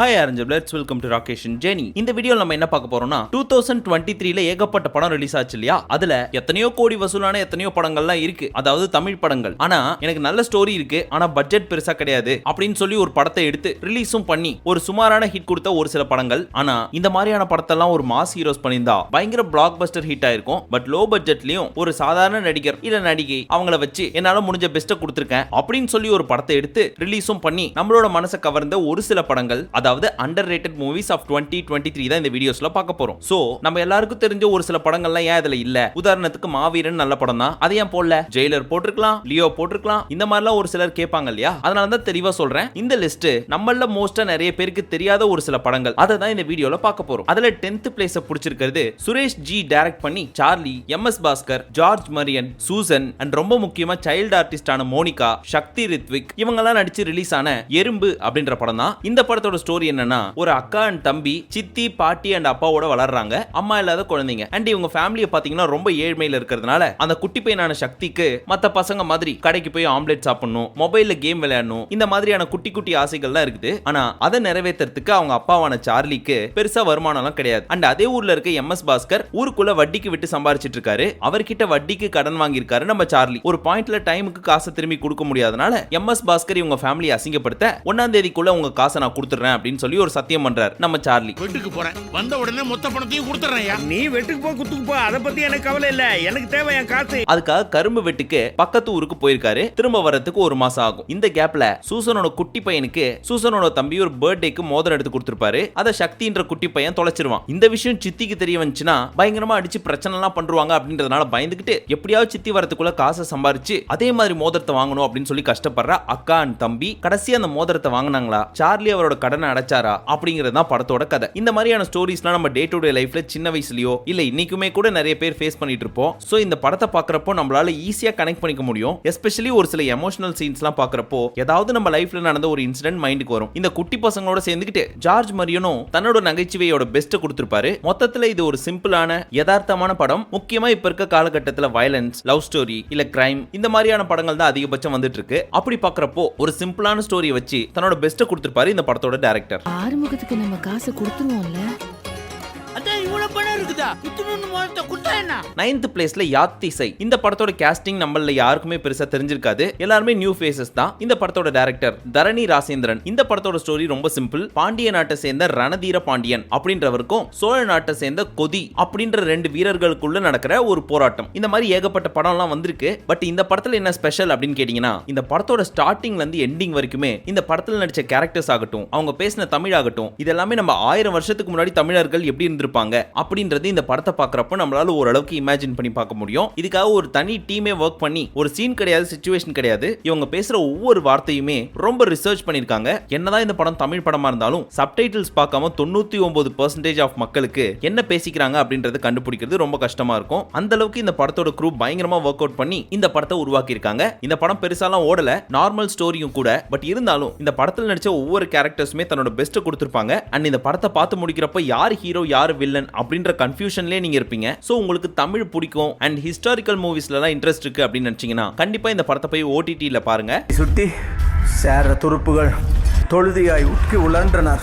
Hi orange let's welcome to ராகேஷன் ஜெனி இந்த video நம்ம என்ன பார்க்க போறோம்னா டூ தௌசண்ட் டுவெண்ட்டி த்ரீல ஏகப்பட்ட படம் ரிலீஸ் ஆச்சு இல்லையா? அதுல எத்தனையோ கோடி வசூலான எத்தனையோ படங்கள்லாம் இருக்கு. அதாவது தமிழ் படங்கள். ஆனா எனக்கு நல்ல ஸ்டோரி இருக்கு. ஆனா பட்ஜெட் பெருசா கிடையாது. அப்படின்னு சொல்லி ஒரு படத்தை எடுத்து ரிலீஸும் பண்ணி ஒரு சுமாரான ஹிட் கொடுத்த ஒரு சில படங்கள். ஆனா இந்த மாதிரியான படத்தெல்லாம் ஒரு மாஸ் ஹீரோஸ் பண்ணியிருந்தா பயங்கர பிளாக் பஸ்டர் ஹிட் ஆயிருக்கும். பட் லோ பட்ஜெட்லயும் ஒரு சாதாரண நடிகர் இல்ல நடிகை அவங்கள வச்சு என்னால முடிஞ்ச பெஸ்ட்டை கொடுத்துருக்கேன். அப்படின்னு சொல்லி ஒரு படத்தை எடுத்து ரிலீஸும் பண்ணி நம்மளோட மனசை கவர்ந்த ஒரு சில படங்கள். அதாவது underrated movies of twenty twenty three தான் இந்த வீடியோஸ்ல பார்க்க போறோம். சோ நம்ம எல்லாருக்கும் தெரிஞ்ச ஒரு சில படங்கள்லாம் ஏன் இதுல இல்ல? உதாரணத்துக்கு மாவீரன் நல்ல படம் தான். அதை ஏன் போடல? ஜெயிலர் போட்டிருக்கலாம் லியோ போட்டிருக்கலாம். இந்த மாதிரிலாம் ஒரு சிலர் கேட்பாங்க இல்லையா? அதனால தான் தெளிவா சொல்றேன். இந்த லிஸ்ட் நம்மள மோஸ்டா நிறைய பேருக்கு தெரியாத ஒரு சில படங்கள். அதை தான் இந்த வீடியோல பார்க்க போறோம். அதுல டென்த் பிளேஸ் பிடிச்சிருக்கிறது சுரேஷ் ஜி டைரக்ட் பண்ணி Charlie M S Bhaskar George Maryan Susan and ரொம்ப முக்கியமா சைல்டு ஆர்டிஸ்டான மோனிகா சக்தி ரித்விக் இவங்கெல்லாம் நடிச்சு ரிலீஸ் ஆன எறும்பு அப்படின்ற படம் தான். இந்த படத்தோட ஸ்டோரி என்னன்னா ஒரு அக்கா அண்ட் தம்பி சித்தி பாட்டி அண்ட் அப்பாவோட வளர்றாங்க. அம்மா இல்லாத குழந்தைங்க. அண்ட் இவங்க ஃபேமிலியை பாத்தீங்கன்னா ரொம்ப ஏழ்மையில இருக்கிறதுனால அந்த குட்டி பையனான சக்திக்கு மத்த பசங்க மாதிரி கடைக்கு போய் ஆம்லெட் சாப்பிடணும் மொபைல்ல கேம் விளையாடணும் இந்த மாதிரியான குட்டி குட்டி ஆசைகள்லாம் இருக்குது. ஆனா அதை நிறைவேற்றுறதுக்கு அவங்க அப்பாவான சார்லிக்கு பெருசா வருமானம்லாம் கிடையாது. அண்ட் அதே ஊர்ல இருக்க எம் எஸ் பாஸ்கர் ஊருக்குள்ள வட்டிக்கு விட்டு சம்பாரிச்சிட்டு இருக்காரு. அவர்கிட்ட வட்டிக்கு கடன் வாங்கியிருக்காரு நம்ம சார்லி. ஒரு பாயிண்ட்ல டைமுக்கு காசை திரும்பி கொடுக்க முடியாதனால எம் எஸ் பாஸ்கர் இவங்க ஃபேமிலியை அசிங்கப்படுத்த ஒன்னாம் தேதிக்குள்ள உங்க காசை நான் கொடுத்துறேன் அப்படின்னு சொல்லி ஒரு சத்தியம் பண்றாரு. நம்ம சார்லி. வீட்டுக்கு போறேன். வந்த உடனே மொத்த பணத்தையும் கொடுத்துறேன் நீ வெட்டுக்கு போ குத்துக்கு போ. அதை பத்தி எனக்கு கவலை இல்ல. எனக்கு தேவை என் காசு. அதுக்காக கரும்பு வெட்டுக்கு பக்கத்து ஊருக்கு போயிருக்காரு. திரும்ப வரதுக்கு ஒரு மாசம் ஆகும். இந்த கேப்ல சூசனோட குட்டி பையனுக்கு சூசனோட தம்பி ஒரு பர்த்டேக்கு மோதிரம் எடுத்து கொடுத்திருப்பாரு. அதை சக்தின்ற குட்டி பையன் தொலைச்சிருவான். இந்த விஷயம் சித்திக்கு தெரிய வந்துச்சுன்னா பயங்கரமா அடிச்சு பிரச்சனை எல்லாம் பண்றாங்க அப்படின்றதுனால பயந்துகிட்டு எப்படியாவது சித்தி வரதுக்குள்ள காசை சம்பாரிச்சு அதே மாதிரி மோதிரத்தை வாங்கணும் அப்படின்னு சொல்லி கஷ்டப்படுற அக்கா அண்ட் தம்பி கடைசி அந்த மோதிரத்தை வாங்கினாங்களா? சார்லி அவரோட கடனை அடைச்சாரா அப்படிங்கிறது தான் படத்தோட கதை. இந்த மாதிரியான ஸ்டோரிஸ்லாம் நம்ம டே டு டே லைஃப்ல சின்ன வயசுலயோ இல்ல இன்னைக்குமே கூட நிறைய பேர் ஃபேஸ் பண்ணிட்டு இருப்போம். ஸோ இந்த படத்தை பாக்குறப்போ நம்மளால ஈஸியா கனெக்ட் பண்ணிக்க முடியும். எஸ்பெஷலி ஒரு சில எமோஷனல் சீன்ஸ்லாம் பாக்குறப்போ ஏதாவது நம்ம லைஃப்ல நடந்த ஒரு இன்சிடென்ட் மைண்டுக்கு வரும். இந்த குட்டி பசங்களோட சேர்ந்துக்கிட்டு ஜார்ஜ் மரியனும் தன்னோட நகைச்சுவையோட பெஸ்ட் கொடுத்திருப்பாரு. மொத்தத்துல இது ஒரு சிம்பிளான யதார்த்தமான படம். முக்கியமா இப்ப இருக்க காலகட்டத்தில் வயலன்ஸ் லவ் ஸ்டோரி இல்ல கிரைம் இந்த மாதிரியான படங்கள் தான் அதிகபட்சம் வந்துட்டு இருக்கு. அப்படி பாக்குறப்போ ஒரு சிம்பிளான ஸ்டோரியை வச்சு தன்னோட பெஸ்ட்டை கொடுத்திருப்பாரு இந்த படத்தோட டேரக்டர் ஆறுமுகத்துக்கு நம்ம காசை கொடுத்துருவோம்ல? இருக்குதா குத்துணும்னு முதல்ல குத்தா என்ன? நைன்த் பிளேஸ்ல யாத்திசை. இந்த படத்தோட கேஸ்டிங் நம்மள யாருக்குமே பெருசா தெரிஞ்சிருக்காது. எல்லாருமே நியூ ஃபேசஸ் தான். இந்த படத்தோட டைரக்டர் தரணி ராசேந்திரன். இந்த படத்தோட ஸ்டோரி ரொம்ப சிம்பிள் பாண்டிய நாட்டை சேர்ந்த ரணதீர பாண்டியன் அப்படின்றவருக்கும் சோழ நாட்டை சேர்ந்த கொதி அப்படின்ற ரெண்டு வீரர்களுக்குள்ள நடக்கிற ஒரு போராட்டம். இந்த மாதிரி ஏகப்பட்ட படம்லாம் வந்திருக்கு. பட் இந்த படத்துல என்ன ஸ்பெஷல் அப்படின்னு கேட்டீங்கன்னா இந்த படத்தோட ஸ்டார்டிங்ல இருந்து எண்டிங் வரைக்குமே இந்த படத்துல நடிச்ச கேரக்டர்ஸ் ஆகட்டும் அவங்க பேசின தமிழ் ஆகட்டும் இதெல்லாமே நம்ம ஆயிரம் வருஷத்துக்கு முன்னாடி தமிழர்கள் எப்படி இருந்திருப்பாங்க அப்படின்றது இந்த படத்தை பார்க்குறப்ப நம்மளால ஓரளவுக்கு இமேஜின் பண்ணி பார்க்க முடியும். இதுக்காக ஒரு தனி டீமே ஒர்க் பண்ணி ஒரு சீன் கிடையாது சுச்சுவேஷன் கிடையாது. இவங்க பேசுற ஒவ்வொரு வார்த்தையுமே ரொம்ப ரிசர்ச் பண்ணிருக்காங்க என்னதான் இந்த படம் தமிழ் படமா இருந்தாலும் சப்டைட்டில்ஸ் பார்க்காம தொண்ணூத்தி ஒன்பது பர்சன்டேஜ் ஆஃப் மக்களுக்கு என்ன பேசிக்கிறாங்க அப்படின்றத கண்டுபிடிக்கிறது ரொம்ப கஷ்டமா இருக்கும். அந்த அளவுக்கு இந்த படத்தோட குரூப் பயங்கரமா ஒர்க் அவுட் பண்ணி இந்த படத்தை உருவாக்கி இருக்காங்க இந்த படம் பெருசாலாம் ஓடல நார்மல் ஸ்டோரியும் கூட. பட் இருந்தாலும் இந்த படத்தில் நடிச்ச ஒவ்வொரு கேரக்டர்ஸுமே தன்னோட பெஸ்ட்டை கொடுத்துருப்பாங்க. அண்ட் இந்த படத்தை பார்த்து முடிக்கிறப்ப யார் ஹீரோ யார் வில்லன் அப்படின்ற கன்ஃபியூஷன்லேயே நீங்கள் இருப்பீங்க. ஸோ உங்களுக்கு தமிழ் பிடிக்கும் அண்ட் ஹிஸ்டாரிக்கல் மூவிஸ்லாம் இன்ட்ரெஸ்ட் இருக்கு அப்படின்னு நினச்சிங்கன்னா கண்டிப்பாக இந்த படத்தை போய் ஓடிடியில் பாருங்கள் சுற்றி சேர துருப்புகள் தொழுதியாய் உட்கி உழன்றனர்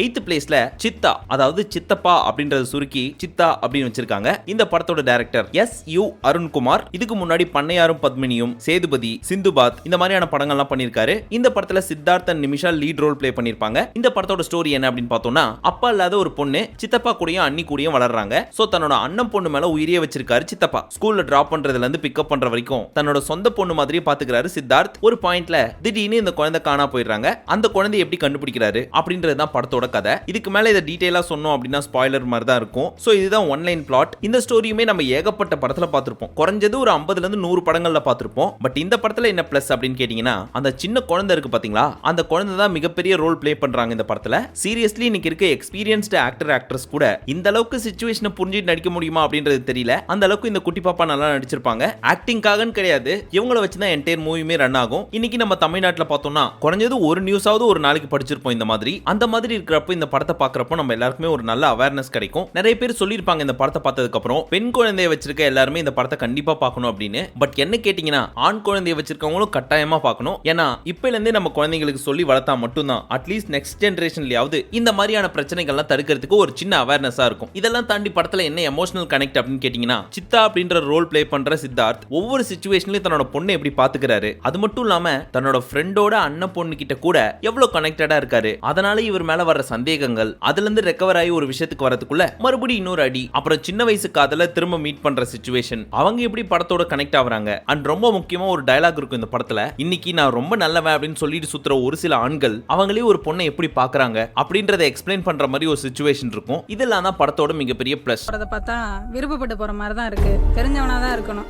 எயித்து பிளேஸ்ல சித்தா அதாவது சித்தப்பா அப்படின்றத சுருக்கி சித்தா அப்படின்னு வச்சிருக்காங்க. இந்த படத்தோட டைரக்டர் எஸ் யு அருண்குமார் இதுக்கு முன்னாடி பண்ணையாரும் பத்மினியும் சேதுபதி சிந்துபாத் இந்த மாதிரியான படங்கள்லாம் பண்ணியிருக்காரு. இந்த படத்துல Siddharthan Nimisha lead role play பண்ணிருப்பாங்க இந்த படத்தோட ஸ்டோரி என்ன அப்படின்னு பார்த்தோம்னா அப்பா இல்லாத ஒரு பொண்ணு சித்தப்பா கூடயும் அண்ணி கூடயும் வளர்றாங்க. சோ தன்னோட அண்ணன் பொண்ணு மேல உயிரியே வச்சிருக்காரு சித்தப்பா. ஸ்கூல்ல டிராப் பண்றதுல இருந்து பிக்கப் பண்ற வரைக்கும் தன்னோட சொந்த பொண்ணு மாதிரியே பாத்துக்கிறாரு சித்தார்த். ஒரு பாயிண்ட்ல திடீர்னு இந்த குழந்தை காணா போயிடுறாங்க. அந்த குழந்தை எப்படி கண்டுபிடிக்கிறாரு அப்படின்றது தான் படத்தோட கதை. இதுக்கு மேல இதை டீடைலா சொன்னோம் அப்படின்னா ஸ்பாய்லர் மாதிரி தான் இருக்கும். ஸோ இதுதான் ஒன்லைன் பிளாட் இந்த ஸ்டோரியுமே நம்ம ஏகப்பட்ட படத்துல பார்த்திருப்போம். குறைஞ்சது ஒரு 50 இருந்து நூறு படங்கள்ல பார்த்திருப்போம். பட் இந்த படத்துல என்ன பிளஸ் அப்படின்னு கேட்டீங்கன்னா அந்த சின்ன குழந்தை இருக்கு பாத்தீங்களா? அந்த குழந்தை தான் மிகப்பெரிய ரோல் ப்ளே பண்றாங்க இந்த படத்துல. சீரியஸ்லி இன்னைக்கு இருக்க எக்ஸ்பீரியன்ஸ்டு ஆக்டர் ஆக்ட்ரஸ் கூட இந்த அளவுக்கு சுச்சுவேஷனை புரிஞ்சுட்டு நடிக்க முடியுமா அப்படின்றது தெரியல. அந்த அளவுக்கு இந்த குட்டி பாப்பா நல்லா நடிச்சிருப்பாங்க. ஆக்டிங்காக கிடையாது. இவங்கள வச்சு தான் என்டையர் மூவியுமே ரன் ஆகும். இன்னைக்கு நம்ம தமிழ்நாட்டில் பார்த்தோம்னா குறைஞ்சது ஒரு நியூஸாவது ஒரு நாளைக்கு படிச்சிருப்போம் இந்த மாதிரி. அந்த மாதிரி இருக்கிற விடுறப்போ இந்த படத்தை பார்க்குறப்போ நம்ம எல்லாருக்குமே ஒரு நல்ல அவேர்னஸ் கிடைக்கும். நிறைய பேர் சொல்லியிருப்பாங்க இந்த படத்தை பார்த்ததுக்கு அப்புறம் பெண் குழந்தைய வச்சிருக்க எல்லாருமே இந்த படத்தை கண்டிப்பா பார்க்கணும் அப்படின்னு. பட் என்ன கேட்டிங்கன்னா ஆண் குழந்தைய வச்சிருக்கவங்களும் கட்டாயமா பார்க்கணும். ஏன்னா இப்போலேருந்தே நம்ம குழந்தைங்களுக்கு சொல்லி வளர்த்தா மட்டும்தான். அட்லீஸ்ட் நெக்ஸ்ட் ஜென்ரேஷன்லயாவது இந்த மாதிரியான பிரச்சனைகள்லாம் தடுக்கிறதுக்கு ஒரு சின்ன அவேர்னஸா இருக்கும். இதெல்லாம் தாண்டி படத்துல என்ன எமோஷனல் கனெக்ட் அப்படின்னு கேட்டிங்கன்னா சித்தா அப்படின்ற ரோல் ப்ளே பண்ற சித்தார்த் ஒவ்வொரு சுச்சுவேஷன்லயும் தன்னோட பொண்ணை எப்படி பாத்துக்கிறாரு அது மட்டும் இல்லாம தன்னோட ஃப்ரெண்டோட அண்ணன் பொண்ணு கிட்ட கூட எவ்வளவு கனெக்டடா இருக்காரு. அதனால இவர் மேல வர சந்தேகங்கள் அதுல இருந்து ரெக்கவர் ஆகி ஒரு விஷயத்துக்கு வரதுக்குள்ள மறுபடியும் இன்னொரு அடி அப்புறம் சின்ன வயசு காதல திரும்ப மீட் பண்ற சுச்சுவேஷன் அவங்க எப்படி படத்தோட கனெக்ட் ஆகுறாங்க? அண்ட் ரொம்ப முக்கியமா ஒரு டயலாக் இருக்கும் இந்த படத்துல. இன்னைக்கு நான் ரொம்ப நல்லவன் அப்படின்னு சொல்லிட்டு சுத்துற ஒரு சில ஆண்கள் அவங்களே ஒரு பொண்ணை எப்படி பாக்குறாங்க அப்படின்றத எக்ஸ்பிளைன் பண்ற மாதிரி ஒரு சுச்சுவேஷன் இருக்கும். இதெல்லாம் தான் படத்தோட மிகப்பெரிய பிளஸ் அதை பார்த்தா விருப்பப்பட்டு போற மாதிரி தான் இருக்கு. தெரிஞ்சவனா தான் இருக்கணும்.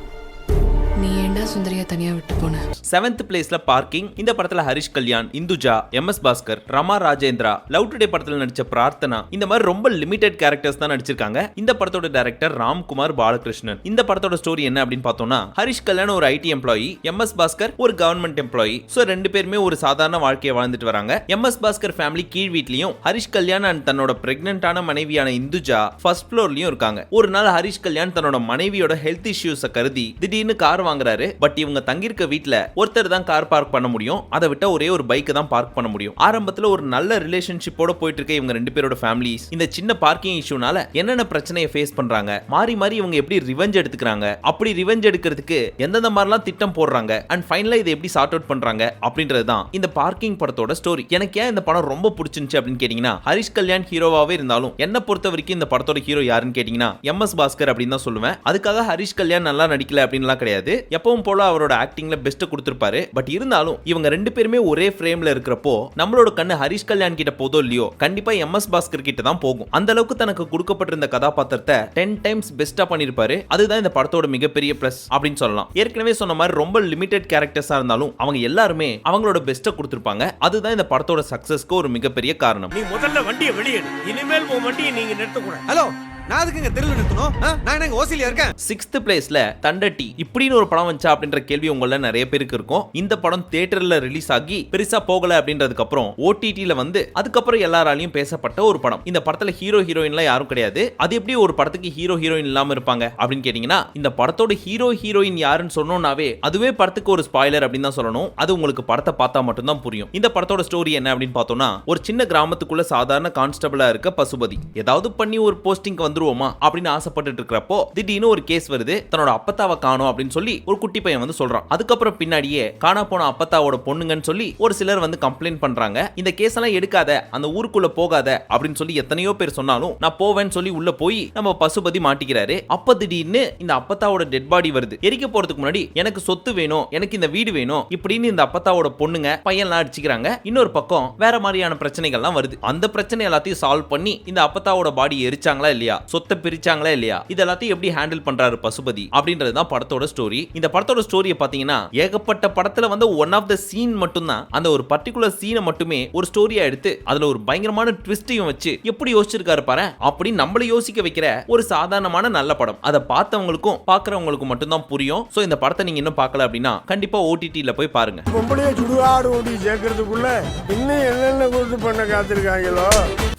நீ ஏண்டா சுந்தரியா தனியா விட்டு போன? செவன்த் பிளேஸ்ல பார்க்கிங் இந்த படத்துல Harish Kalyan Induja M S Bhaskar Rama Rajendra love today படத்துல நடிச்ச பிரார்த்தனா இந்த மாதிரி ரொம்ப லிமிடெட் கேரக்டர்ஸ் தான் நடிச்சிருக்காங்க. இந்த படத்தோட டைரக்டர் ராம்குமார் பாலகிருஷ்ணன். இந்த படத்தோட ஸ்டோரி என்ன அப்படின்னு பார்த்தோம்னா ஹரிஷ் கல்யாண் ஒரு IT employee M S Bhaskar ஒரு கவர்மெண்ட் எம்ப்ளாயி சோ ரெண்டு பேருமே ஒரு சாதாரண வாழ்க்கையை வாழ்ந்துட்டு வராங்க. எம் எஸ் பாஸ்கர் ஃபேமிலி கீழ் வீட்லயும் ஹரிஷ் கல்யாண் அண்ட் தன்னோட பிரெக்னென்டான மனைவியான இந்துஜா ஃபர்ஸ்ட் ஃப்ளோர்லயும் இருக்காங்க. ஒரு நாள் ஹரிஷ் கல்யாண் தன்னோட மனைவியோட ஹெல்த் இஷ்யூஸை கருதி திடீர்னு கார் வாங்குறாரு. பட் இவங்க தங்கியிருக்க வீட்ல ஒருத்தர் தான் கார் பார்க் பண்ண முடியும். அதை விட்டா ஒரே ஒரு பைக் தான் பார்க் பண்ண முடியும். ஆரம்பத்துல ஒரு நல்ல ரிலேஷன்ஷிப்போட போயிட்டு இருக்க இவங்க ரெண்டு பேரோட ஃபேமிலிஸ் இந்த சின்ன பார்க்கிங் இஷ்யூனால என்னென்ன பிரச்சனையை ஃபேஸ் பண்றாங்க? மாறி மாறி இவங்க எப்படி ரிவெஞ்ச் எடுத்துக்கிறாங்க? அப்படி ரிவெஞ்ச் எடுக்கிறதுக்கு எந்தெந்த மாதிரிலாம் திட்டம் போடுறாங்க? அண்ட் ஃபைனலா இதை எப்படி சார்ட் அவுட் பண்றாங்க? அப்படின்றது தான் இந்த பார்க்கிங் படத்தோட ஸ்டோரி எனக்கு ஏன் இந்த படம் ரொம்ப பிடிச்சிருந்துச்சு அப்படின்னு கேட்டீங்கன்னா ஹரிஷ் கல்யாண் ஹீரோவாவே இருந்தாலும் என்ன பொறுத்த வரைக்கும் இந்த படத்தோட ஹீரோ யாருன்னு கேட்டீங்கன்னா எம் எஸ் பாஸ்கர் அப்படின்னு தான் சொல்லுவேன். அதுக்காக ஹரிஷ் கல்யாண் நல்லா நடிக்கல அப்படின்லாம் கிடையாது. எப்பவும் போல அவரோட ஆக்டிங்ல பெஸ்ட் கொடுத்திருப்பாரு. பட் இருந்தாலும் இவங்க ரெண்டு பேருமே ஒரே ஃப்ரேம்ல இருக்கிறப்போ நம்மளோட கண்ணு ஹரிஷ் கல்யாண் கிட்ட போதோ இல்லையோ கண்டிப்பா எம் எஸ் பாஸ்கர் கிட்ட தான் போகும். அந்த அளவுக்கு தனக்கு கொடுக்கப்பட்டிருந்த கதாபாத்திரத்தை டென் டைம்ஸ் பெஸ்டா பண்ணிருப்பாரு. அதுதான் இந்த படத்தோட மிகப்பெரிய பிளஸ் அப்படின்னு சொல்லலாம். ஏற்கனவே சொன்ன மாதிரி ரொம்ப லிமிடெட் கேரக்டர்ஸா இருந்தாலும் அவங்க எல்லாருமே அவங்களோட பெஸ்ட்டை கொடுத்திருப்பாங்க. அதுதான் இந்த படத்தோட சக்சஸ்க்கு ஒரு மிகப்பெரிய காரணம். நீ முதல்ல வண்டியை வெளியேடு இனிமேல் உன் வண்டியை நீங்க நிறுத்தக்கூடாது. ஹலோ நான் அதுக்குங்க தெருவில் நிறுத்தணும்? நான் என்ன ஓசிலியா இருக்கேன்? சிக்ஸ்த் பிளேஸ்ல தண்டட்டி இப்படின்னு ஒரு படம் வந்துச்சா அப்படின்ற கேள்வி உங்கள நிறைய பேருக்கு இருக்கும். இந்த படம் தியேட்டர்ல ரிலீஸ் ஆகி பெருசா போகல அப்படின்றதுக்கு அப்புறம் ஓடிடில வந்து அதுக்கப்புறம் எல்லாராலையும் பேசப்பட்ட ஒரு படம். இந்த படத்துல ஹீரோ ஹீரோயின்லாம் யாரும் கிடையாது. அது எப்படி ஒரு படத்துக்கு ஹீரோ ஹீரோயின் இல்லாம இருப்பாங்க அப்படின்னு கேட்டீங்கன்னா இந்த படத்தோட ஹீரோ ஹீரோயின் யாருன்னு சொன்னோம்னாவே அதுவே படத்துக்கு ஒரு ஸ்பாய்லர் அப்படின்னு தான் சொல்லணும். அது உங்களுக்கு படத்தை பார்த்தா மட்டும்தான் புரியும். இந்த படத்தோட ஸ்டோரி என்ன அப்படின்னு பார்த்தோம்னா ஒரு சின்ன கிராமத்துக்குள்ள சாதாரண கான்ஸ்டபிளா இருக்க பசுபதி. ஏதாவது பண்ணி ஒரு போஸ்டிங் வந்துருவோமா அப்படின்னு ஆசைப்பட்டுட்டு இருக்கிறப்போ திடீர்னு ஒரு கேஸ் வருது. தன்னோட அப்பத்தாவை காணோம் அப்படின்னு சொல்லி ஒரு குட்டி பையன் வந்து சொல்றான். அதுக்கப்புறம் பின்னாடியே காணா போன அப்பத்தாவோட பொண்ணுங்கன்னு சொல்லி ஒரு சிலர் வந்து கம்ப்ளைண்ட் பண்றாங்க. இந்த கேஸ் எல்லாம் எடுக்காத அந்த ஊருக்குள்ள போகாத அப்படின்னு சொல்லி எத்தனையோ பேர் சொன்னாலும் நான் போவேன்னு சொல்லி உள்ள போய் நம்ம பசுபதி மாட்டிக்கிறாரு. அப்ப திடீர்னு இந்த அப்பத்தாவோட டெட் பாடி வருது. எரிக்க போறதுக்கு முன்னாடி எனக்கு சொத்து வேணும் எனக்கு இந்த வீடு வேணும் இப்படின்னு இந்த அப்பத்தாவோட பொண்ணுங்க பையன்லாம் அடிச்சுக்கிறாங்க. இன்னொரு பக்கம் வேற மாதிரியான பிரச்சனைகள்லாம் வருது. அந்த பிரச்சனை எல்லாத்தையும் சால்வ் பண்ணி இந்த அப்பத்தாவோட பாடி எரிச்சாங்களா இல்லையா? சொத்தை பிரிச்சாங்களா இல்லையா? இது எல்லாத்தையும் எப்படி ஹேண்டில் பண்றாரு பசுபதி அப்படின்றது தான் படத்தோட ஸ்டோரி இந்த படத்தோட ஸ்டோரியை பாத்தீங்கன்னா ஏகப்பட்ட படத்துல வந்து ஒன் ஆஃப் த சீன் மட்டும்தான். அந்த ஒரு பர்டிகுலர் சீனை மட்டுமே ஒரு ஸ்டோரியா எடுத்து அதுல ஒரு பயங்கரமான ட்விஸ்டையும் வச்சு எப்படி யோசிச்சிருக்காரு பாரு அப்படி நம்மள யோசிக்க வைக்கிற ஒரு சாதாரணமான நல்ல படம். அதை பார்த்தவங்களுக்கும் பார்க்கறவங்களுக்கும் மட்டும்தான் புரியும். சோ இந்த படத்தை நீங்க இன்னும் பார்க்கல அப்படின்னா கண்டிப்பா ஓடிடில போய் பாருங்க. பொம்பளைய சுடுகாடு ஓடி சேர்க்கறதுக்குள்ள இன்னும் என்னென்ன கொடுத்து பண்ண காத்திருக்காங்களோ?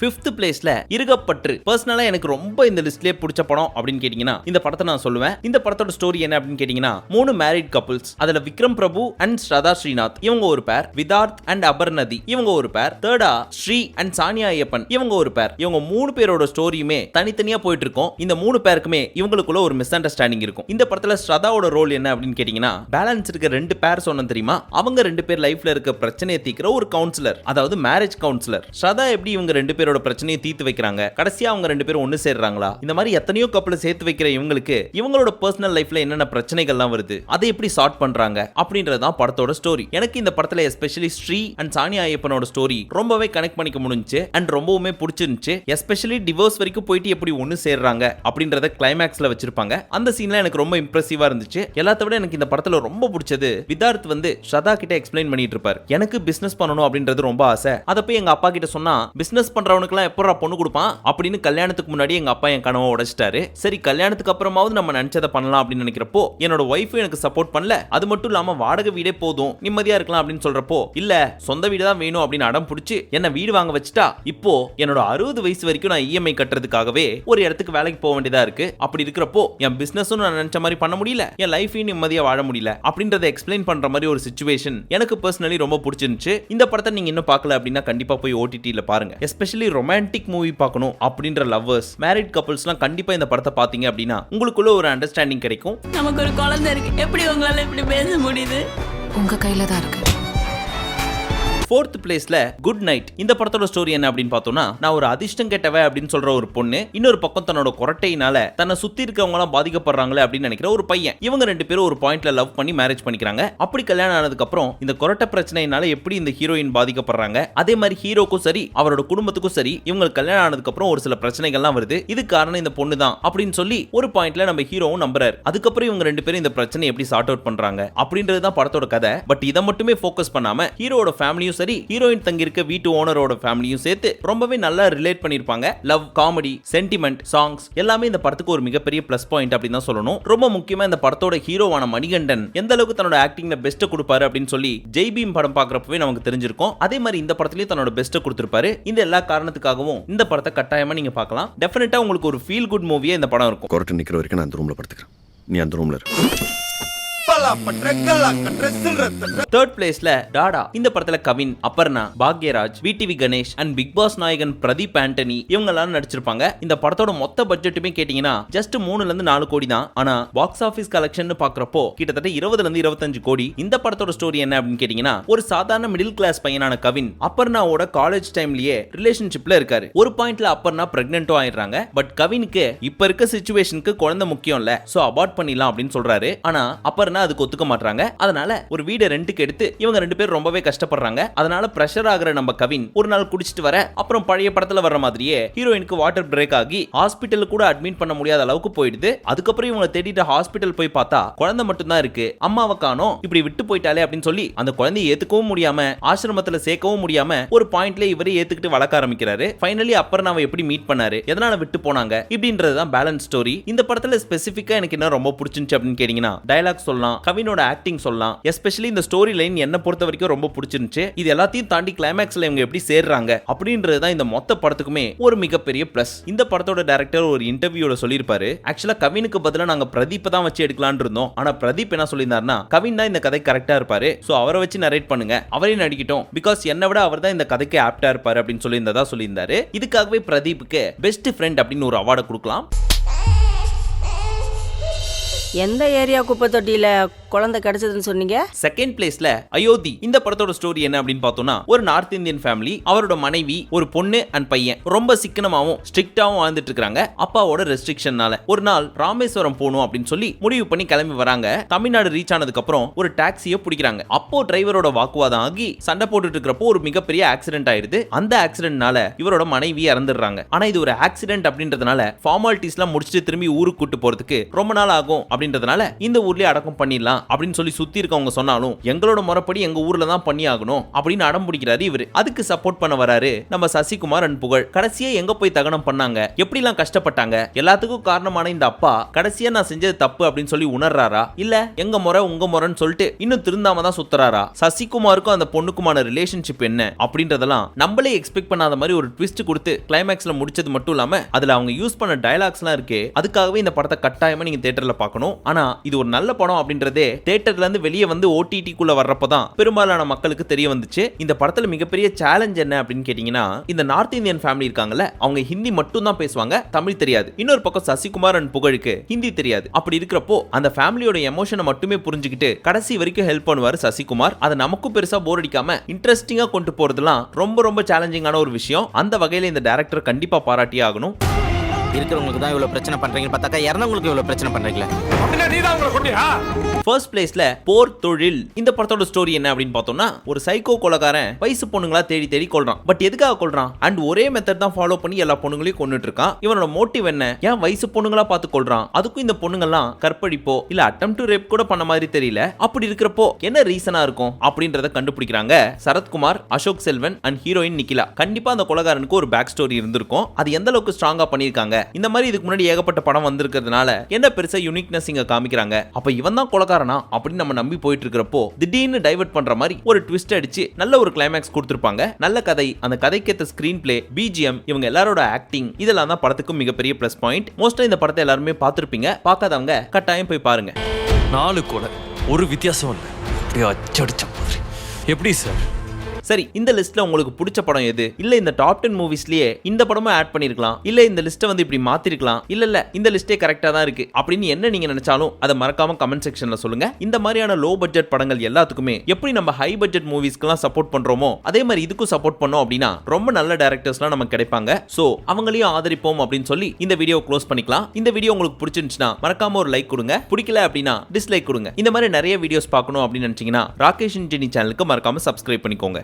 ஃபிஃப்த் பிளேஸ்ல இருகப்பற்று. பர்சனலா எனக்கு ரொம்ப இந்த லிஸ்ட்லயே பிடிச்ச படம் அப்படின்னு கேட்டீங்கன்னா இந்த படத்தை நான் சொல்லுவேன். இந்த படத்தோட ஸ்டோரி என்ன அப்படின்னு கேட்டீங்கன்னா மூணு மேரிட் கப்புள்ஸ் அதுல விக்ரம் பிரபு அண்ட் ஸ்ரதா ஸ்ரீநாத். இவங்க ஒரு பேர் விதார்த் அண்ட் அபர்நதி இவங்க ஒரு பேர் தேர்டா ஸ்ரீ அண்ட் சானியா ஐயப்பன். இவங்க ஒரு பேர் இவங்க மூணு பேரோட ஸ்டோரியுமே தனித்தனியா போயிட்டு இருக்கும். இந்த மூணு பேருக்குமே இவங்களுக்குள்ள ஒரு மிஸ் அண்டர்ஸ்டாண்டிங் இருக்கும். இந்த படத்துல ஸ்ரதாவோட ரோல் என்ன அப்படின்னு கேட்டீங்கன்னா பேலன்ஸ் இருக்க ரெண்டு பேர் சொன்னது தெரியுமா? அவங்க ரெண்டு பேர் லைஃப்ல இருக்க பிரச்சனையை தீர்க்கிற ஒரு கவுன்சிலர் அதாவது மேரேஜ் கவுன்சிலர் ஸ்ரதா எப்படி இவங்க ரெண்டு பேரோட பிரச்சனையை தீர்த்து வைக்கிறாங்க? கடைசியா அவங்க ரெண்டு பேரும் ஒண்ணு சேர்றாங்களா இந்த மாதிரி எத்தனையோ கப்பல சேர்த்து வைக்கிற இவங்களுக்கு இவங்களோட பர்சனல் லைஃப்ல என்னென்ன பிரச்சனைகள்லாம் வருது அதை எப்படி சார்ட் பண்றாங்க அப்படின்றது தான் படத்தோட ஸ்டோரி எனக்கு இந்த படத்துல எஸ்பெஷலி ஸ்ரீ அண்ட் சானியா ஐயப்பனோட ஸ்டோரி ரொம்பவே கனெக்ட் பண்ணிக்க முடிஞ்சுச்சு அண்ட் ரொம்பவுமே பிடிச்சிருந்துச்சு. எஸ்பெஷலி டிவோர்ஸ் வரைக்கும் போயிட்டு எப்படி ஒன்னு சேர்றாங்க அப்படின்றத கிளைமேக்ஸ்ல வச்சிருப்பாங்க. அந்த சீன்ல எனக்கு ரொம்ப இம்ப்ரெசிவா இருந்துச்சு. எல்லாத்த விட எனக்கு இந்த படத்துல ரொம்ப பிடிச்சது விதார்த் வந்து ஸ்ரதா கிட்ட எக்ஸ்பிளைன் பண்ணிட்டு இருப்பார். எனக்கு பிசினஸ் பண்ணணும் அப்படின்றது ரொம்ப ஆசை. அதை போய் எங்க அப்பா கிட்ட சொன்னா பிசினஸ் பண்றவனுக்குலாம் எப்படா பொண்ணு கொடுப்பான்? அப்படின்னு கல்யாணத்துக்கு முன்னாடி எங்க அப்பா என் கனவை உடைச்சிட்டாரு. சரி கல்யாணத்துக்கு அப்புறமாவது நம்ம நினைச்சதை பண்ணலாம் அப்படின்னு நினைக்கிறப்போ என்னோட ஒய்ஃபும் எனக்கு சப்போர்ட் பண்ணல. அது மட்டும் இல்லாம வாடகை வீடே போதும் நிம்மதியா இருக்கலாம் அப்படின்னு சொல்றப்போ இல்ல சொந்த வீடு தான் வேணும் அப்படின்னு அடம் பிடிச்சி என்ன வீடு வாங்க வச்சுட்டா இப்போ என்னோட அறுபது வயசு வரைக்கும் நான் இஎம்ஐ கட்டுறதுக்காகவே ஒரு இடத்துக்கு வேலைக்கு போக வேண்டியதா இருக்கு. அப்படி இருக்கிறப்போ என் பிசினஸும் நான் நினைச்ச மாதிரி பண்ண முடியல. என் லைஃபையும் நிம்மதியா வாழ முடியல. அப்படின்றத எக்ஸ்பிளைன் பண்ற மாதிரி ஒரு சுச்சுவேஷன் எனக்கு பர்சனலி ரொம்ப பிடிச்சிருந்துச்சு. இந்த படத்தை நீங்க இன்னும் பார்க்கல அப்படின்னா கண்டிப்பா போய் ஓடிடியில் பாருங்க. எஸ்பெஷலி ரொமான்டிக் மூவி பார்க்கணும் அப்படின்ற லவ்வர்ஸ் மேரிட் கப்பல்ஸ்லாம் கண்டிப்பா இந்த படத்தை பாத்தீங்க அப்படின்னா உங்களுக்குள்ள ஒரு அண்டர்ஸ்டாண்டிங் கிடைக்கும். நமக்கு ஒரு குழந்தை இருக்கு. எப்படி உங்களால இப்படி பேச முடியுது? உங்க கையில தான் இருக்கு. ஃபோர்த் பிளேஸ்ல குட் நைட் இந்த படத்தோட ஸ்டோரி என்ன அப்படின்னு பார்த்தோம்னா நான் ஒரு அதிர்ஷ்டம் கெட்டவ அப்படின்னு சொல்ற ஒரு பொண்ணு இன்னொரு பக்கம் தன்னோட கொரட்டையினால தன்னை சுத்தி இருக்கவங்க எல்லாம் பாதிக்கப்படுறாங்களே அப்படின்னு நினைக்கிற ஒரு பையன். இவங்க ரெண்டு பேரும் ஒரு பாயிண்ட்ல லவ் பண்ணி மேரேஜ் பண்ணிக்கிறாங்க. அப்படி கல்யாணம் ஆனதுக்கு அப்புறம் இந்த கொரட்டை பிரச்சனையினால எப்படி இந்த ஹீரோயின் பாதிக்கப்படுறாங்க? அதே மாதிரி ஹீரோக்கும் சரி அவரோட குடும்பத்துக்கும் சரி இவங்க கல்யாணம் ஆனதுக்கு அப்புறம் ஒரு சில பிரச்சனைகள்லாம் வருது. இது காரணம் இந்த பொண்ணு தான் அப்படின்னு சொல்லி ஒரு பாயிண்ட்ல நம்ம ஹீரோவும் நம்புறாரு. அதுக்கப்புறம் இவங்க ரெண்டு பேரும் இந்த பிரச்சனை எப்படி சார்ட் அவுட் பண்றாங்க அப்படின்றது தான் படத்தோட கதை. பட் இதை மட்டுமே ஃபோக்கஸ் பண்ணாம ஹீரோட ஃபேமிலியும் சரி ஹீரோயின் தங்கியிருக்க வீட்டு ஓனரோட ஃபேமிலியும் சேர்த்து ரொம்பவே நல்லா ரிலேட் பண்ணிருப்பாங்க லவ் காமெடி சென்டிமெண்ட் சாங்ஸ் எல்லாமே இந்த படத்துக்கு ஒரு மிகப்பெரிய ப்ளஸ் பாயிண்ட் அப்படின்னு தான் சொல்லணும். ரொம்ப முக்கியமா இந்த படத்தோட ஹீரோவான மணிகண்டன் எந்த அளவுக்கு தன்னோட ஆக்டிங்ல பெஸ்ட்டை கொடுப்பாரு அப்படின்னு சொல்லி ஜெய்பீம் படம் பார்க்குறப்பவே நமக்கு தெரிஞ்சிருக்கும். அதே மாதிரி இந்த படத்துலயும் தன்னோட பெஸ்ட்டை கொடுத்திருப்பாரு. இந்த எல்லா காரணத்துக்காகவும் இந்த படத்தை கட்டாயமா நீங்க பார்க்கலாம். டெஃபினட்டா உங்களுக்கு ஒரு ஃபீல் குட் மூவியே இந்த படம் இருக்கும். கொரட்டை நிக்கிற வரைக்கும் நான் அந்த ரூம்ல படுத்துக்கிறேன். நீ அந்த ரூம்ல இரு. தேர்ட் பிளேஸ்ல டாடா இந்த படத்துல Kavin Aparna Bhagyaraj VTV Ganesh and big boss நாயகன் பிரதீப் ஆண்டனி இவங்க எல்லாரும் நடிச்சிருப்பாங்க. இந்த படத்தோட மொத்த பட்ஜெட்டுமே கேட்டீங்கன்னா ஜஸ்ட் மூணுல இருந்து நாலு கோடி தான். ஆனா பாக்ஸ் ஆபீஸ் கலெக்ஷன் பாக்குறப்போ கிட்டத்தட்ட இருபதுல இருந்து இருபத்தஞ்சு கோடி. இந்த படத்தோட ஸ்டோரி என்ன அப்படின்னு கேட்டீங்கன்னா ஒரு சாதாரண மிடில் கிளாஸ் பையனான கவின் அபர்ணாவோட காலேஜ் டைம்லயே ரிலேஷன்ஷிப்ல இருக்காரு. ஒரு பாயிண்ட்ல அப்பர்ணா பிரெக்னென்ட்டும் ஆயிடுறாங்க. பட் கவினுக்கு இப்ப இருக்க சுச்சுவேஷனுக்கு குழந்தை முக்கியம் இல்ல சோ அபார்ட் பண்ணிடலாம் அப்படின்னு சொல்றாரு. ஆனா அப்பர்னா அதுக்கு ஒத்துக்க மாட்டாங்க அதனால ஒரு வீடை ரெண்டுக்கு எடுத்து இவங்க ரெண்டு பேரும் ரொம்பவே கஷ்டப்படுறாங்க. அதனால பிரஷர் ஆகுற நம்ம கவின் ஒரு நாள் குடிச்சிட்டு வர அப்புறம் பழைய படத்துல வர்ற மாதிரியே ஹீரோயினுக்கு வாட்டர் பிரேக் ஆகி ஹாஸ்பிட்டல் கூட அட்மிட் பண்ண முடியாத அளவுக்கு போயிடுது. அதுக்கப்புறம் இவங்க தேடிட்டு ஹாஸ்பிட்டல் போய் பார்த்தா குழந்தை மட்டும் தான் இருக்கு. அம்மாவை காணோம். இப்படி விட்டு போயிட்டாலே அப்படின்னு சொல்லி அந்த குழந்தைய ஏத்துக்கவும் முடியாம ஆசிரமத்துல சேர்க்கவும் முடியாம ஒரு பாயிண்ட்ல இவரே ஏத்துக்கிட்டு வளர்க்க ஆரம்பிக்கிறாரு. ஃபைனலி அப்புறம் எப்படி மீட் பண்ணாரு? எதனால விட்டு போனாங்க? இப்படின்றது தான் பேலன்ஸ் ஸ்டோரி இந்த படத்துல ஸ்பெசிஃபிக்கா எனக்கு என்ன ரொம்ப பிடிச்சிருந்துச்சு அப்படின்னு கேட்டீங்கன்னா டைலாக் சொல்லலாம். கவினோட ஆக்டிங் சொல்லலாம். எஸ்பெஷலி இந்த ஸ்டோரி லைன் என்ன பொறுத்த வரைக்கும் ரொம்ப பிடிச்சிருந்துச்சு. இது எல்லாத்தையும் தாண்டி கிளைமேக்ஸ்ல இவங்க எப்படி சேர்றாங்க அப்படின்றது தான் இந்த மொத்த படத்துக்குமே ஒரு மிகப்பெரிய பிளஸ் இந்த படத்தோட டேரக்டர் ஒரு இன்டர்வியூல சொல்லியிருப்பாரு. ஆக்சுவலா கவினுக்கு பதிலா நாங்க பிரதீப் தான் வச்சு எடுக்கலாம்னு இருந்தோம். ஆனா பிரதீப் என்ன சொல்லியிருந்தாருன்னா கவின் தான் இந்த கதை கரெக்டா இருப்பாரு. சோ அவரை வச்சு நரேட் பண்ணுங்க. அவரே நடிக்கட்டும். பிகாஸ் என்னை விட அவர் தான் இந்த கதைக்கு ஆப்டா இருப்பாரு அப்படின்னு சொல்லியிருந்ததா சொல்லியிருந்தாரு. இதுக்காகவே பிரதீப்புக்கு பெஸ்ட் ஃப்ரெண்ட் அப்படின்னு ஒரு அவார்டை கொடுக்கலாம். எந்த ஏரியா குப்பை தொட்டியில குழந்தை கிடைச்சதுன்னு சொன்னீங்க? செகண்ட் பிளேஸ்ல அயோத்தி. இந்த படத்தோட ஸ்டோரி என்ன அப்படின்னு பார்த்தோம்னா ஒரு நார்த் இந்தியன் ஃபேமிலி அவரோட மனைவி ஒரு பொண்ணு அண்ட் பையன். ரொம்ப சிக்கனமாவும் ஸ்ட்ரிக்டாவும் வாழ்ந்துட்டு இருக்காங்க. அப்பாவோட ரெஸ்ட்ரிக்ஷன்னால ஒரு நாள் ராமேஸ்வரம் போகணும் அப்படின்னு சொல்லி முடிவு பண்ணி கிளம்பி வராங்க. தமிழ்நாடு ரீச் ஆனதுக்கு அப்புறம் ஒரு டாக்ஸியை பிடிக்கிறாங்க. அப்போ டிரைவரோட வாக்குவாதம் ஆகி சண்டை போட்டுட்டு இருக்கிறப்போ ஒரு மிகப்பெரிய ஆக்சிடென்ட் ஆயிடுது. அந்த ஆக்சிடென்ட்னால இவரோட மனைவி இறந்துடுறாங்க. ஆனா இது ஒரு ஆக்சிடென்ட் அப்படின்றதுனால ஃபார்மாலிட்டிஸ்லாம் முடிச்சுட்டு திரும்பி ஊருக்கு கூட்டு போறதுக்கு ரொம்ப நாள் ஆகும் அப்படின்றதுனால இந்த ஊர்லயே அடக்கம் பண்ணிடலாம் அப்படின்னு சொல்லி சுத்தி இருக்கவங்க சொன்னாலும் எங்களோட முறைப்படி எங்க ஊர்ல தான் பண்ணி ஆகணும் அப்படின்னு அடம் பிடிக்கிறாரு இவரு. அதுக்கு சப்போர்ட் பண்ண வராரு நம்ம சசிகுமார் அண்ட் புகழ். கடைசியா எங்க போய் தகனம் பண்ணாங்க? எப்படிலாம் கஷ்டப்பட்டாங்க? எல்லாத்துக்கும் காரணமான இந்த அப்பா கடைசியா நான் செஞ்சது தப்பு அப்படின்னு சொல்லி உணர்றாரா? இல்ல எங்க முறை உங்க முறைன்னு சொல்லிட்டு இன்னும் திருந்தாம தான் சுத்துறாரா? சசிகுமாருக்கும் அந்த பொண்ணுக்குமான ரிலேஷன்ஷிப் என்ன? அப்படின்றதெல்லாம் நம்மளே எக்ஸ்பெக்ட் பண்ணாத மாதிரி ஒரு ட்விஸ்ட் கொடுத்து கிளைமேக்ஸ்ல முடிச்சது மட்டும் இல்லாம அதுல அவங்க யூஸ் பண்ண டயலாக்ஸ்லாம் இருக்கு அதுக்காகவே இந்த படத்தை கட்டாயமா நீங்க தியேட்டர்ல பார்க்கணும். ஆனா இது ஒரு நல்ல படம் அப்படின்றதே தியேட்டர்ல இருந்து வெளியே வந்து ஓடிடிக்குள்ள வர்றப்பதான் பெரும்பாலான மக்களுக்கு தெரிய வந்துச்சு. இந்த படத்துல மிகப்பெரிய சேலஞ்ச் என்ன அப்படின்னு கேட்டீங்கன்னா இந்த நார்த் இந்தியன் ஃபேமிலி இருக்காங்கல்ல அவங்க ஹிந்தி மட்டும் தான் பேசுவாங்க தமிழ் தெரியாது. இன்னொரு பக்கம் சசிகுமார் அண்ட் புகழுக்கு ஹிந்தி தெரியாது. அப்படி இருக்கிறப்போ அந்த ஃபேமிலியோட எமோஷனை மட்டுமே புரிஞ்சுக்கிட்டு கடைசி வரைக்கும் ஹெல்ப் பண்ணுவார் சசிகுமார். அதை நமக்கும் பெருசாக போர் அடிக்காம இன்ட்ரெஸ்டிங்காக கொண்டு போகிறதுலாம் ரொம்ப ரொம்ப சேலஞ்சிங்கான ஒரு விஷயம். அந்த வகையில இந்த டேரக்டர் கண்டிப்பாக பாராட்டியே ஆகணும். இருக்கிறவங்களுக்கு தான் இவ்வளவு பிரச்சனை பண்றீங்க பார்த்தாக்கா இறந்தவங்களுக்கு இவ்வளவு பிரச்சனை பண்றீங்களே? ஃபர்ஸ்ட் பிளேஸ்ல போர் தொழில். இந்த படத்தோட ஸ்டோரி என்ன அப்படின்னு பார்த்தோம்னா ஒரு சைக்கோ கொலகாரன் வயசு பொண்ணுங்களா தேடி தேடி கொள்றான் பட் எதுக்காக கொள்றான் அண்ட் ஒரே மெத்தட் தான் ஃபாலோ பண்ணி எல்லா பொண்ணுங்களையும் கொண்டுட்டு இருக்கான் இவனோட மோட்டிவ் என்ன? ஏன் வயசு பொண்ணுங்களா பார்த்து கொள்றான் அதுக்கும் இந்த பொண்ணுங்கெல்லாம் கற்பழிப்போ இல்ல அட்டம் டு ரேப் கூட பண்ண மாதிரி தெரியல. அப்படி இருக்கிறப்போ என்ன ரீசனா இருக்கும்? அப்படின்றத கண்டுபிடிக்கிறாங்க சரத்குமார் அசோக் செல்வன் அண்ட் ஹீரோயின் நிக்கிலா. கண்டிப்பா அந்த கொலகாரனுக்கு ஒரு பேக் ஸ்டோரி இருந்திருக்கும். அது எந்த அளவுக்கு ஸ்ட்ராங்கா பண்ணிருக்காங்க இந்த மாதிரி இதுக்கு முன்னாடி ஏகப்பட்ட படம் வந்திருக்கிறதுனால என்ன பெருசா யூனிக்னஸ் இங்க காமிக்கிறாங்க? அப்ப இவன் தான் கொலக்காரனா அப்படின்னு நம்ம நம்பி போயிட்டு இருக்கிறப்போ திடீர்னு டைவர்ட் பண்ற மாதிரி ஒரு ட்விஸ்ட் அடிச்சு நல்ல ஒரு கிளைமேக்ஸ் கொடுத்துருப்பாங்க. நல்ல கதை அந்த கதைக்கேத்த ஸ்கிரீன் பிளே பிஜிஎம் இவங்க எல்லாரோட ஆக்டிங் இதெல்லாம் தான் படத்துக்கு மிகப்பெரிய ப்ளஸ் பாயிண்ட் மோஸ்டா இந்த படத்தை எல்லாருமே பார்த்துருப்பீங்க. பார்க்காதவங்க கட்டாயம் போய் பாருங்க. நாலு கூட ஒரு வித்தியாசம் இல்லை. அப்படியே அச்சடிச்ச மாதிரி. எப்படி சார்? சரி இந்த லிஸ்ட்ல உங்களுக்கு பிடிச்ச படம் எது? இல்ல இந்த டாப் டென் மூவிஸ்லயே இந்த படமும் ஆட் பண்ணிருக்கலாம். இல்ல இந்த லிஸ்ட்டை வந்து இப்படி மாத்திருக்கலாம். இல்ல இல்ல இந்த லிஸ்டே கரெக்டா தான் இருக்கு. அப்படின்னு என்ன நீங்க நினைச்சாலும் அதை மறக்காம கமெண்ட் செக்ஷன்ல சொல்லுங்க. இந்த மாதிரியான லோ பட்ஜெட் படங்கள் எல்லாத்துக்குமே எப்படி நம்ம ஹை பட்ஜெட் மூவிஸ்க்குலாம் சப்போர்ட் பண்றோமோ அதே மாதிரி இதுக்கும் சப்போர்ட் பண்ணோம் அப்படின்னா ரொம்ப நல்ல டேரக்டர்ஸ்லாம் நமக்கு கிடைப்பாங்க. சோ அவங்களையும் ஆதரிப்போம் அப்படின்னு சொல்லி இந்த வீடியோ க்ளோஸ் பண்ணிக்கலாம். இந்த வீடியோ உங்களுக்கு பிடிச்சிருந்துச்சுன்னா மறக்காம ஒரு லைக் கொடுங்க. பிடிக்கல அப்படின்னா டிஸ்லைக் கொடுங்க. இந்த மாதிரி நிறைய வீடியோஸ் பார்க்கணும் அப்படின்னு நினைச்சீங்கன்னா ராகேஷ் இன்ஜினி சேனலுக்கு மறக்காம சப்ஸ்கிரைப் பண்ணிக்கோங்க.